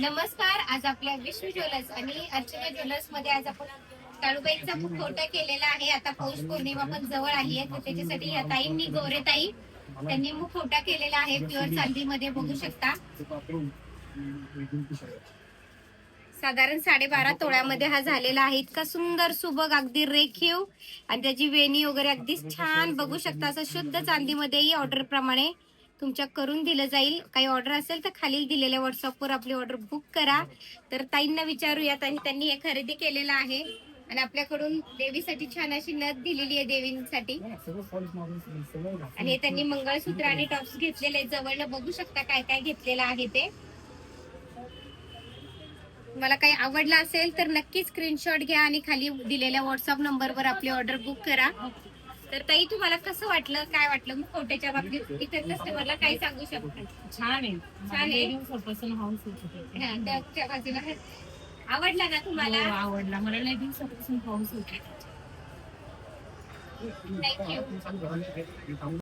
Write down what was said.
नमस्कार आज आपल्या विश्व ज्वेलर्स आणि अर्चना ज्वेलर्समध्ये आज आपण काळूबाईचा फोटो केलेला आहे. आता पौष पौर्णिमा पण जवळ आली आहे तर त्याच्यासाठी या ताईंनी गोरे ताई त्यांनी मुखवटा केलेला आहे. प्युअर चांदीमध्ये बघू शकता. साधारण साडेबारा तोळ्यामध्ये हा झालेला आहे. इतका सुंदर सुबक अगदी रेखीव. आणि त्याची वेणी वगैरे अगदीच छान बघू शकता. असं शुद्ध चांदीमध्येही ऑर्डर प्रमाणे तुमच्या करून दिलं जाईल. काही ऑर्डर असेल तर खालील दिलेल्या व्हॉट्सअपवर आपली ऑर्डर बुक करा. तर ताईंना विचारूयात आणि त्यांनी हे खरेदी केलेलं आहे. आणि आपल्याकडून देवीसाठी छान अशी नथ दिलेली आहे देवींसाठी. आणि हे त्यांनी मंगळसूत्र आणि टॉप्स घेतलेले आहेत. जवळनं बघू शकता काय काय घेतलेलं आहे ते. मला काही आवडलं असेल तर नक्की स्क्रीनशॉट घ्या आणि खाली दिलेल्या व्हॉट्सअप नंबरवर आपली ऑर्डर बुक करा. तर ताई तुम्हाला कसं वाटलं? काय वाटलं? मग फोटोच्या बाबतीत इतर कस्टमरला काय सांगू शकता? छान आहे. छान आहे. दिवसापासून हाऊस. हा, त्याच्या बाजूला. आवडला ना तुम्हाला? हो, आवडला. मला हाऊस होती. थँक्यू